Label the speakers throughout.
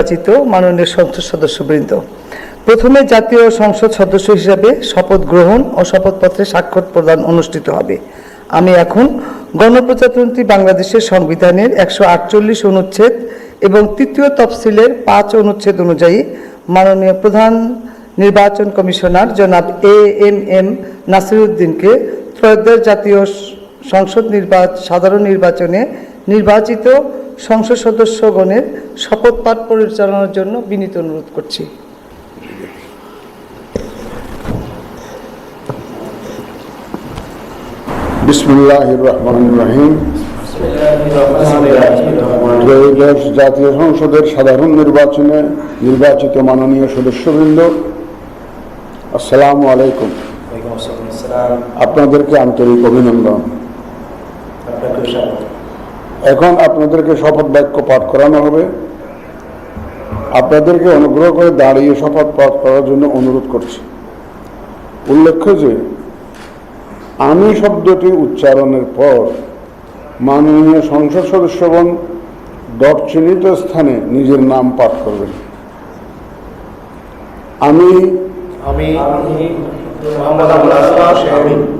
Speaker 1: নির্বাচিত মাননীয় সংসদ সদস্যবৃন্দ। প্রথমে জাতীয় সংসদ সদস্য হিসাবে শপথ গ্রহণ ও শপথপত্রে স্বাক্ষর প্রদান অনুষ্ঠিত হবে। আমি এখন গণপ্রজাতন্ত্রী বাংলাদেশের সংবিধানের একশো আটচল্লিশ অনুচ্ছেদ এবং তৃতীয় তফসিলের পাঁচ অনুচ্ছেদ অনুযায়ী মাননীয় প্রধান নির্বাচন কমিশনার জনাব এ এম এম নাসিরুদ্দিনকে ত্রয়োদশ জাতীয় সংসদ নির্বাচন সাধারণ নির্বাচনে নির্বাচিত সংসদ সদস্যগণের শপথ পাঠ পরিচালনার জন্য বিনীত অনুরোধ করছি।
Speaker 2: বিসমুল্লাহ রহমান রহিম। ত্রয়োদশ জাতীয় সংসদের সাধারণ নির্বাচনে নির্বাচিত মাননীয় সদস্যবৃন্দ আসসালামু আলাইকুম। আপনাদেরকে আন্তরিক অভিনন্দন। এখন আপনাদেরকে শপথ বাক্য পাঠ করানো হবে। আপনাদেরকে অনুগ্রহ করে দাঁড়িয়ে শপথ পাঠ করার জন্য অনুরোধ করছি। উল্লেখ্য যে, আমি শব্দটি উচ্চারণের পর মাননীয় সংসদ সদস্যগণ ডট চিহ্নিত স্থানে নিজের নাম পাঠ করবেন। আমি
Speaker 3: আমি মোহাম্মদ আবুল আমিন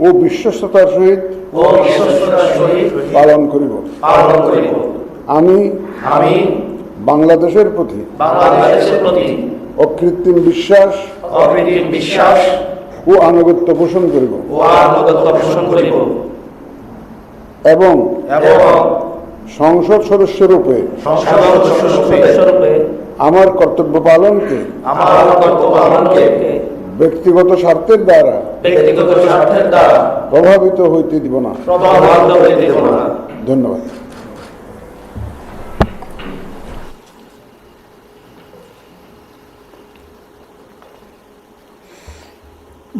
Speaker 2: ও বিশ্বস্ততার সহিত পালন করিব। আমি
Speaker 3: আমি
Speaker 2: বাংলাদেশের প্রতি
Speaker 3: বাংলাদেশের প্রতি
Speaker 2: অকৃত্রিম বিশ্বাস
Speaker 3: অকৃত্রিম বিশ্বাস
Speaker 2: ও আনুগত্য পোষণ করিব।
Speaker 3: ও আনুগত্য পোষণ করিব।
Speaker 2: এবং
Speaker 3: এবং
Speaker 2: সংসদ সদস্যরূপে
Speaker 3: সংসদ সদস্যরূপে
Speaker 2: আমার কর্তব্য পালনকে
Speaker 3: আমার কর্তব্য পালনকে
Speaker 2: ব্যক্তিগত স্বার্থের দ্বারা
Speaker 3: ব্যক্তিগত স্বার্থের দ্বারা
Speaker 2: প্রভাবিত হইতে দিব না।
Speaker 3: প্রভাবিত হইতে দেব না।
Speaker 2: ধন্যবাদ।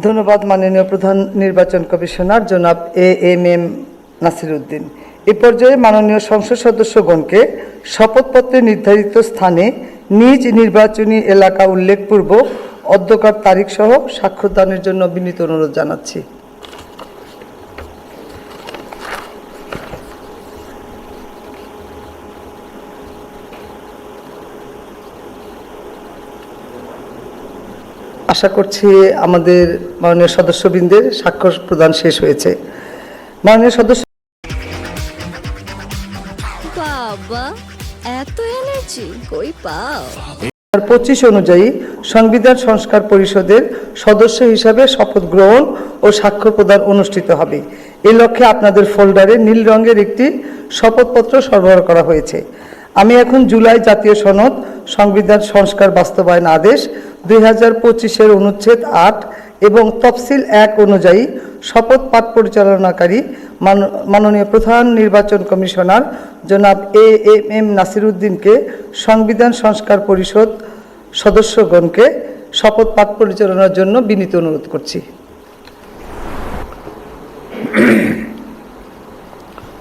Speaker 1: ধন্যবাদ মাননীয় প্রধান নির্বাচন কমিশনার জনাব এ এম এম নাসিরুদ্দিন। এ পর্যায়ে মাননীয় সংসদ সদস্যগণকে শপথপত্রে নির্ধারিত স্থানে নিজ নির্বাচনী এলাকা উল্লেখপূর্বক অধ্যকার তারিখ সহ স্বাক্ষরদানের জন্য বিনীত অনুরোধ জানাচ্ছি। আশা করছি আমাদের মাননীয় সদস্যবৃন্দের স্বাক্ষর প্রদান শেষ হয়েছে। মাননীয় সদস্য
Speaker 4: বাবা, এত এনার্জি কই পাও?
Speaker 1: পঁচিশ অনুযায়ী সংবিধান সংস্কার পরিষদের সদস্য হিসাবে শপথ গ্রহণ ও সাক্ষ্য প্রদান অনুষ্ঠিত হবে। এ লক্ষ্যে আপনাদের ফোল্ডারে নীল রঙের একটি শপথপত্র সরবরাহ করা হয়েছে। আমি এখন জুলাই জাতীয় সনদ, সংবিধান সংস্কার বাস্তবায়ন আদেশ, দুই হাজার পঁচিশের অনুচ্ছেদ আট এবং তফসিল এক অনুযায়ী শপথ পাঠ পরিচালনাকারী মান- মাননীয় প্রধান নির্বাচন কমিশনার জনাব এ এম এম নাসিরুদ্দিনকে সংবিধান সংস্কার পরিষদ সদস্যগণকে শপথ পাঠ পরিচালনার জন্য বিনীত অনুরোধ করছি।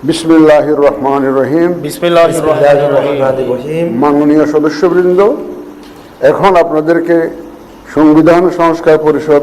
Speaker 2: বিসমিল্লাহ রহমান রহিম
Speaker 3: বিসমিল্লাহির রহমানির রহিম
Speaker 2: মাননীয় সদস্যবৃন্দ এখন আপনাদেরকে সংবিধান সংস্কার পরিষদ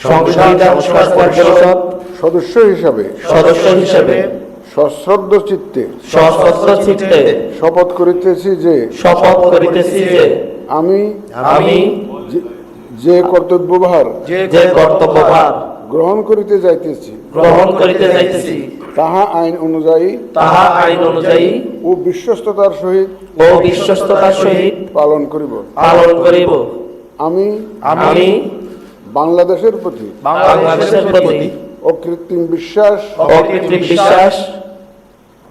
Speaker 3: সংবিধান পরিষদ
Speaker 2: সদস্য হিসাবে
Speaker 3: সদস্য হিসেবে
Speaker 2: সশ্রদ্ধ চিত্তে
Speaker 3: সশস্ত্র চিত্তে
Speaker 2: শপথ করিতেছি যে
Speaker 3: শপথ করিতেছি যে
Speaker 2: আমি
Speaker 3: আমি
Speaker 2: যে কর্তব্যভার
Speaker 3: যে কর্তব্যভার
Speaker 2: গ্রহণ করিতে যাইতেছি
Speaker 3: গ্রহণ করিতে যাইতেছি
Speaker 2: তাহা আইন অনুযায়ী
Speaker 3: তাহা আইন অনুযায়ী
Speaker 2: ও বিশ্বস্ততার সহিত
Speaker 3: ও বিশ্বস্ততার সহিত
Speaker 2: পালন করিব।
Speaker 3: পালন করিব।
Speaker 2: আমি
Speaker 3: আমি
Speaker 2: বাংলাদেশের প্রতি
Speaker 3: বাংলাদেশের প্রতি
Speaker 2: অকৃত্রিম বিশ্বাস
Speaker 3: অকৃত্রিম বিশ্বাস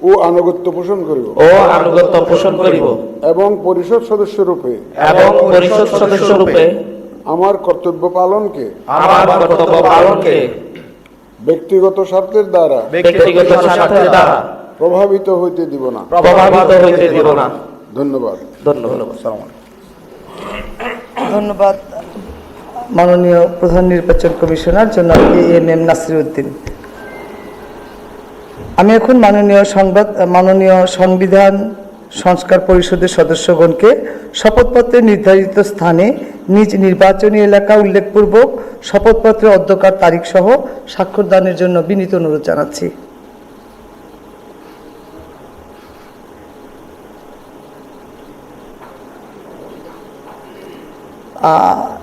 Speaker 2: ও আনুগত্য পোষণ করিব।
Speaker 3: ও আনুগত্য পোষণ করিব।
Speaker 2: এবং পরিষদ সদস্য রূপে
Speaker 3: এবং পরিষদ সদস্য রূপে
Speaker 2: আমার কর্তব্য পালনকে
Speaker 3: আমার কর্তব্য পালনকে
Speaker 2: ব্যক্তিগত স্বার্থের দ্বারা
Speaker 3: ব্যক্তিগত স্বার্থের দ্বারা
Speaker 2: প্রভাবিত হইতে দিব না।
Speaker 3: প্রভাবিত হইতে দিব না।
Speaker 2: ধন্যবাদ।
Speaker 3: ধন্যবাদ।
Speaker 1: ধন্যবাদ। মাননীয় প্রধান নির্বাচন কমিশনার জনাব A M M Nasir Uddin আমি এখন মাননীয় সংবাদ মাননীয় সংবিধান সংস্কার পরিষদের সদস্যগণকে শপথপত্রে নির্ধারিত স্থানে নিজ নির্বাচনী এলাকা উল্লেখপূর্বক শপথপত্রের অধ্যকার তারিখ সহ স্বাক্ষর দানের জন্য বিনীত অনুরোধ জানাচ্ছি। আহ,